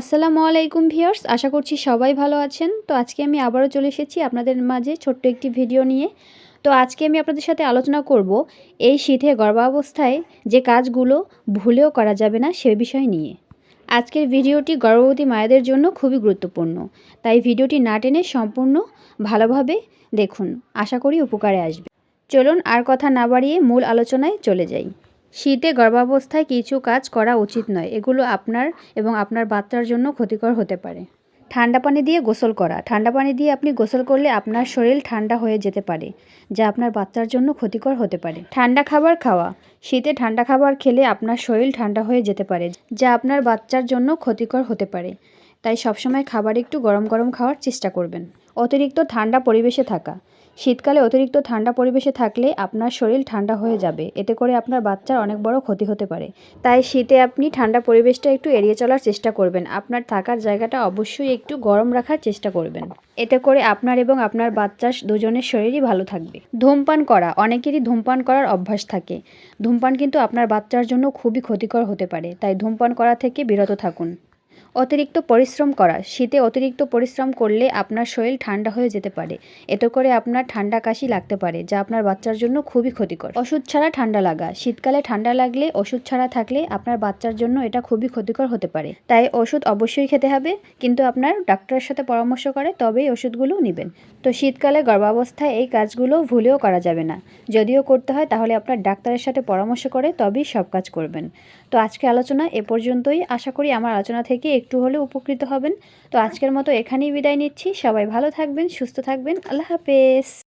আসসালামু আলাইকুম ভিউয়ার্স, আশা করছি সবাই ভালো আছেন। তো আজকে আমি আবারও চলে এসেছি আপনাদের মাঝে ছোট্ট একটি ভিডিও নিয়ে। তো আজকে আমি আপনাদের সাথে আলোচনা করব এই শীতে গর্ভাবস্থায় যে কাজগুলো ভুলেও করা যাবে না সে বিষয় নিয়ে। আজকের ভিডিওটি গর্ভবতী মায়েদের জন্য খুবই গুরুত্বপূর্ণ। তাই ভিডিওটি না টেনে সম্পূর্ণ ভালোভাবে দেখুন। আশা করি উপকারে আসবে। চলুন আর কথা না বাড়িয়ে মূল আলোচনায় চলে যাই। শীতে গর্ভাবস্থায় কিছু কাজ করা উচিত নয়। এগুলো আপনার এবং আপনার বাচ্চার জন্য ক্ষতিকর হতে পারে। ঠান্ডা পানি দিয়ে গোসল করা। ঠান্ডা পানি দিয়ে আপনি গোসল করলে আপনার শরীর ঠান্ডা হয়ে যেতে পারে, যা আপনার বাচ্চার জন্য ক্ষতিকর হতে পারে। ঠান্ডা খাবার খাওয়া। শীতে ঠান্ডা খাবার খেলে আপনার শরীর ঠান্ডা হয়ে যেতে পারে, যা আপনার বাচ্চার জন্য ক্ষতিকর হতে পারে। তাই সবসময় খাবার একটু গরম গরম খাওয়ার চেষ্টা করবেন। অতিরিক্ত ঠান্ডা পরিবেশে থাকা। শীতকালে অতিরিক্ত ঠান্ডা পরিবেশে থাকলে আপনার শরীর ঠান্ডা হয়ে যাবে। এতে করে আপনার বাচ্চার অনেক বড় ক্ষতি হতে পারে। তাই শীতে আপনি ঠান্ডা পরিবেশটা একটু এড়িয়ে চলার চেষ্টা করবেন। আপনার থাকার জায়গাটা অবশ্যই একটু গরম রাখার চেষ্টা করবেন। এতে করে আপনার এবং আপনার বাচ্চার দুজনের শরীরই ভালো থাকবে। ধূমপান করা। অনেকেরই ধূমপান করার অভ্যাস থাকে। ধূমপান কিন্তু আপনার বাচ্চার জন্য খুবই ক্ষতিকর হতে পারে। তাই ধূমপান করা থেকে বিরত থাকুন। অতিরিক্ত পরিশ্রম করা। শীতে অতিরিক্ত পরিশ্রম করলে আপনার শরীর ঠান্ডা হয়ে যেতে পারে। এতে করে আপনার ঠান্ডা কাশি লাগতে পারে, যা আপনার বাচ্চার জন্য খুবই ক্ষতিকর। ওষুধ ছাড়া ঠান্ডা লাগা। শীতকালে ঠান্ডা লাগলে ওষুধ ছাড়া থাকলে আপনার বাচ্চার জন্য এটা খুবই ক্ষতিকর হতে পারে। তাই ওষুধ অবশ্যই খেতে হবে, কিন্তু আপনার ডাক্তারের সাথে পরামর্শ করে তবেই ওষুধগুলো নেবেন। তো শীতকালে গর্ভাবস্থায় এই কাজগুলো ভুলেও করা যাবে না। যদিও করতে হয়, তাহলে আপনার ডাক্তারের সাথে পরামর্শ করে তবেই সব কাজ করবেন। তো আজকে আলোচনা এ পর্যন্তই। আশা করি আমার আলোচনা থেকে একটু হলে উপকৃত হবেন। তো আজকের মতো এখানেই বিদায় নিচ্ছি। সবাই ভালো থাকবেন, সুস্থ থাকবেন। আল্লাহ হাফেজ।